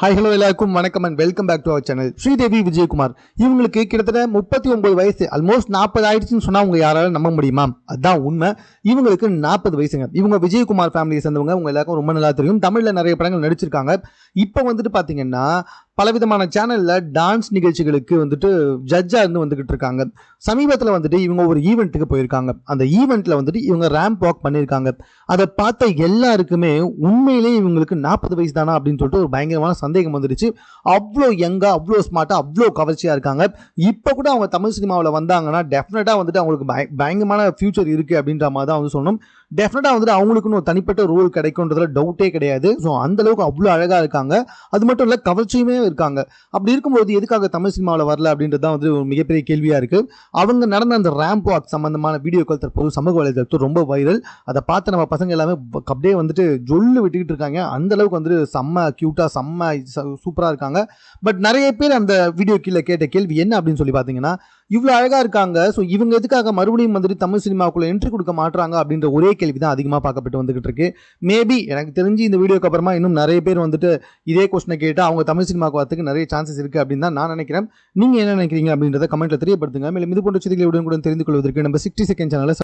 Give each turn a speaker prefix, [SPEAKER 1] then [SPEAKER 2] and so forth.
[SPEAKER 1] Hi hello எல்லாருக்கும் வணக்கம் and welcome back to our channel Sridevi Vijayakumar. இவங்களுக்கு கிட்டத்தட்ட முப்பத்தி ஒன்பது வயசு ஆல்மோஸ்ட் நாற்பது ஆயிடுச்சுன்னு சொன்னால் அவங்க யாராலும் நம்ப முடியுமா? அதுதான் உண்மை. இவங்களுக்கு நாற்பது வயசுங்க. இவங்க விஜயகுமார் ஃபேமிலியை சேர்ந்தவங்க உங்க எல்லாருக்கும் ரொம்ப நல்லா தெரியும். தமிழில் நிறைய படங்கள் நடிச்சிருக்காங்க. இப்போ வந்துட்டு பார்த்தீங்கன்னா பலவிதமான சேனல்ல டான்ஸ் நிகழ்ச்சிகளுக்கு வந்துட்டு ஜட்ஜா இருந்து வந்துகிட்டு இருக்காங்க. சமீபத்தில் வந்துட்டு இவங்க ஒரு ஈவெண்ட்டுக்கு போயிருக்காங்க. அந்த ஈவெண்ட்ல வந்துட்டு இவங்க ரேம்ப் வாக் பண்ணியிருக்காங்க. அதை பார்த்த எல்லாருக்குமே உண்மையிலேயே இவங்களுக்கு நாற்பது வயசு தானா அப்படின்னு சொல்லிட்டு ஒரு பயங்கரமான சந்தேகம் வந்துடுச்சு அவ்வளோ யங்கா அவ்வளோ ஸ்மார்ட்டா அவ்வளோ கவர்ச்சியா இருக்காங்க. இப்போ கூட அவங்க தமிழ் சினிமாவில் வந்தாங்கன்னா டெஃபினட்டா வந்துட்டு அவங்களுக்கு பய- பயங்கரமான ஃபியூச்சர் இருக்கு அப்படின்ற மாதிரி தான் வந்து சொன்னோம் டெஃபினட்டாக வந்துட்டு அவங்களுக்குன்னு ஒரு தனிப்பட்ட ரோல் கிடைக்கும்ன்றதுல டவுட்டே கிடையாது. ஸோ அந்த அளவுக்கு அவ்வளோ அழகாக இருக்காங்க. அது மட்டும் இல்லை கவர்ச்சியுமே இருக்காங்க. அப்படி இருக்கும்போது எதுக்காக தமிழ் சினிமாவில் வரல அப்படின்றது தான் வந்து ஒரு மிகப்பெரிய கேள்வியாக இருக்கு. அவங்க நடந்த அந்த ரேம்ப் வாக் சம்மந்தமான வீடியோக்கள் தற்போது சமூக வலைதளத்தில் ரொம்ப வைரல் அதை பார்த்து நம்ம பசங்க எல்லாமே அப்படியே வந்துட்டு ஜொல்லு விட்டுக்கிட்டு இருக்காங்க. அந்த அளவுக்கு வந்துட்டு செம்ம க்யூட்டாக செம்ம சூப்பராக இருக்காங்க. பட் நிறைய பேர் அந்த வீடியோ கீழே கேட்ட கேள்வி என்ன அப்படின்னு சொல்லி பார்த்தீங்கன்னா இவ்வளோ அழகாக இருக்காங்க. ஸோ இவங்க எதுக்காக மறுபடியும் வந்துட்டு தமிழ் சினிமாவுக்குள்ளே என்ட்ரி கொடுக்க மாட்டுறாங்க அப்படின்ற ஒரே கேள்வி தான் அதிகமாக பார்க்கப்பட்டு வந்துகிட்டு இருக்கு. மேபி எனக்கு தெரிஞ்சு இந்த வீடியோக்கு அப்புறமா இன்னும் நிறைய பேர் வந்துட்டு இதே கொஸ்டினை கேட்டு அவங்க தமிழ் சினிமாக்கு வரத்துக்கு நிறைய சான்சஸ் இருக்குது அப்படின்னு தான் நான் நினைக்கிறேன். நீங்கள் என்ன நினைக்கிறீங்க அப்படின்றத கமெண்ட்டில் தெரியப்படுத்துங்க. மேலும் இது போன்ற செய்திகளை உடனுக்குடன் தெரிந்து கொள்வதற்கு நம்ம சிக்ஸ்டி செகண்ட் சேனலை